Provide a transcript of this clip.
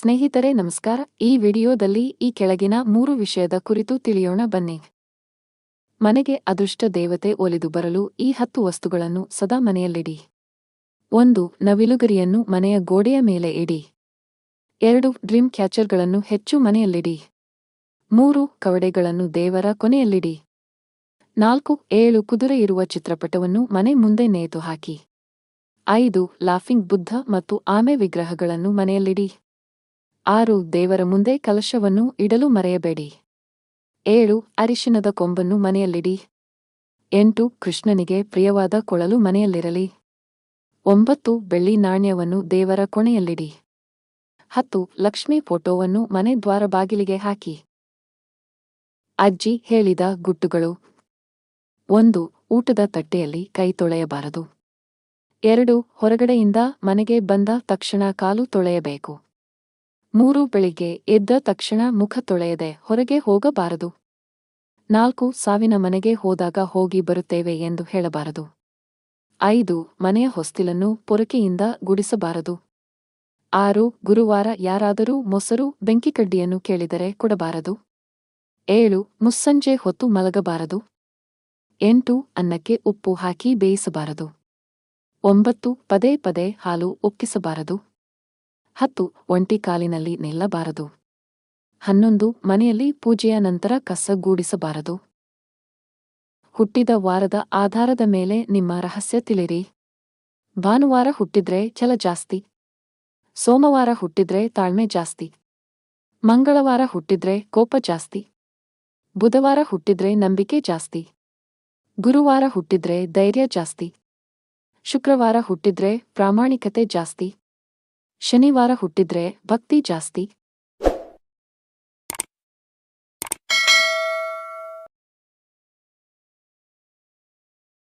ಸ್ನೇಹಿತರೆ, ನಮಸ್ಕಾರ. ಈ ವಿಡಿಯೋದಲ್ಲಿ ಈ ಕೆಳಗಿನ ಮೂರು ವಿಷಯದ ಕುರಿತು ತಿಳಿಯೋಣ. ಬನ್ನಿ. ಮನೆಗೆ ಅದೃಷ್ಟ ದೇವತೆ ಒಲಿದು ಬರಲು ಈ ಹತ್ತು ವಸ್ತುಗಳನ್ನು ಸದಾ ಮನೆಯಲ್ಲಿಡಿ. ಒಂದು, ನವಿಲುಗರಿಯನ್ನು ಮನೆಯ ಗೋಡೆಯ ಮೇಲೆ ಇಡಿ. ಎರಡು, ಡ್ರೀಮ್ ಕ್ಯಾಚರ್ಗಳನ್ನು ಹೆಚ್ಚು ಮನೆಯಲ್ಲಿಡಿ. ಮೂರು, ಕವಡೆಗಳನ್ನು ದೇವರ ಕೊನೆಯಲ್ಲಿಡಿ. ನಾಲ್ಕು, ಏಳು ಕುದುರೆ ಇರುವ ಚಿತ್ರಪಟವನ್ನು ಮನೆ ಮುಂದೆ ನೇತು ಹಾಕಿ ಐದು, ಲಾಫಿಂಗ್ ಬುದ್ಧ ಮತ್ತು ಆಮೆ ವಿಗ್ರಹಗಳನ್ನು ಮನೆಯಲ್ಲಿಡಿ. ಆರು, ದೇವರ ಮುಂದೆ ಕಲಶವನ್ನು ಇಡಲು ಮರೆಯಬೇಡಿ. ಏಳು ಅರಿಶಿನದ ಕೊಂಬನ್ನು ಮನೆಯಲ್ಲಿಡಿ. ಎಂಟು, ಕೃಷ್ಣನಿಗೆ ಪ್ರಿಯವಾದ ಕೊಳಲು ಮನೆಯಲ್ಲಿರಲಿ. ಒಂಬತ್ತು, ಬೆಳ್ಳಿ ನಾಣ್ಯವನ್ನು ದೇವರ ಕೊಣೆಯಲ್ಲಿಡಿ. ಹತ್ತು, ಲಕ್ಷ್ಮಿ ಫೋಟೋವನ್ನು ಮನೆ ದ್ವಾರ ಬಾಗಿಲಿಗೆ ಹಾಕಿ. ಅಜ್ಜಿ ಹೇಳಿದ ಗುಟ್ಟುಗಳು. ಒಂದು, ಊಟದ ತಟ್ಟೆಯಲ್ಲಿ ಕೈ ತೊಳೆಯಬಾರದು. ಎರಡು, ಹೊರಗಡೆಯಿಂದ ಮನೆಗೆ ಬಂದ ತಕ್ಷಣ ಕಾಲು ತೊಳೆಯಬೇಕು. ಮೂರು ಬೆಳಿಗ್ಗೆ ಎದ್ದ ತಕ್ಷಣ ಮುಖ ತೊಳೆಯದೆ ಹೊರಗೆ ಹೋಗಬಾರದು. ನಾಲ್ಕು, ಸಾವಿನ ಮನೆಗೆ ಹೋದಾಗ ಹೋಗಿ ಬರುತ್ತೇವೆ ಎಂದು ಹೇಳಬಾರದು. ಐದು, ಮನೆಯ ಹೊಸ್ತಿಲನ್ನು ಪೊರಕೆಯಿಂದ ಗುಡಿಸಬಾರದು. ಆರು, ಗುರುವಾರ ಯಾರಾದರೂ ಮೊಸರು ಬೆಂಕಿಕಡ್ಡಿಯನ್ನು ಕೇಳಿದರೆ ಕೊಡಬಾರದು. ಏಳು, ಮುಸ್ಸಂಜೆ ಹೊತ್ತು ಮಲಗಬಾರದು. ಎಂಟು, ಅನ್ನಕ್ಕೆ ಉಪ್ಪು ಹಾಕಿ ಬೇಯಿಸಬಾರದು. ಒಂಬತ್ತು, ಪದೇ ಪದೇ ಹಾಲು ಉಕ್ಕಿಸಬಾರದು ಹತ್ತು ಒಂಟಿ ಕಾಲಿನಲ್ಲಿ ನಿಲ್ಲಬಾರದು. ಹನ್ನೊಂದು ಮನೆಯಲ್ಲಿ ಪೂಜೆಯ ನಂತರ ಕಸಗೂಡಿಸಬಾರದು ಹುಟ್ಟಿದ ವಾರದ ಆಧಾರದ ಮೇಲೆ ನಿಮ್ಮ ರಹಸ್ಯ ತಿಳಿರಿ ಭಾನುವಾರ ಹುಟ್ಟಿದ್ರೆ ಛಲ ಜಾಸ್ತಿ. ಸೋಮವಾರ ಹುಟ್ಟಿದ್ರೆ ತಾಳ್ಮೆ ಜಾಸ್ತಿ. ಮಂಗಳವಾರ ಹುಟ್ಟಿದ್ರೆ ಕೋಪ ಜಾಸ್ತಿ. ಬುಧವಾರ ಹುಟ್ಟಿದ್ರೆ ನಂಬಿಕೆ ಜಾಸ್ತಿ. ಗುರುವಾರ ಹುಟ್ಟಿದ್ರೆ ಧೈರ್ಯ ಜಾಸ್ತಿ. ಶುಕ್ರವಾರ ಹುಟ್ಟಿದ್ರೆ ಪ್ರಾಮಾಣಿಕತೆ ಜಾಸ್ತಿ. ಶನಿವಾರ ಹುಟ್ಟಿದ್ರೆ ಭಕ್ತಿ ಜಾಸ್ತಿ.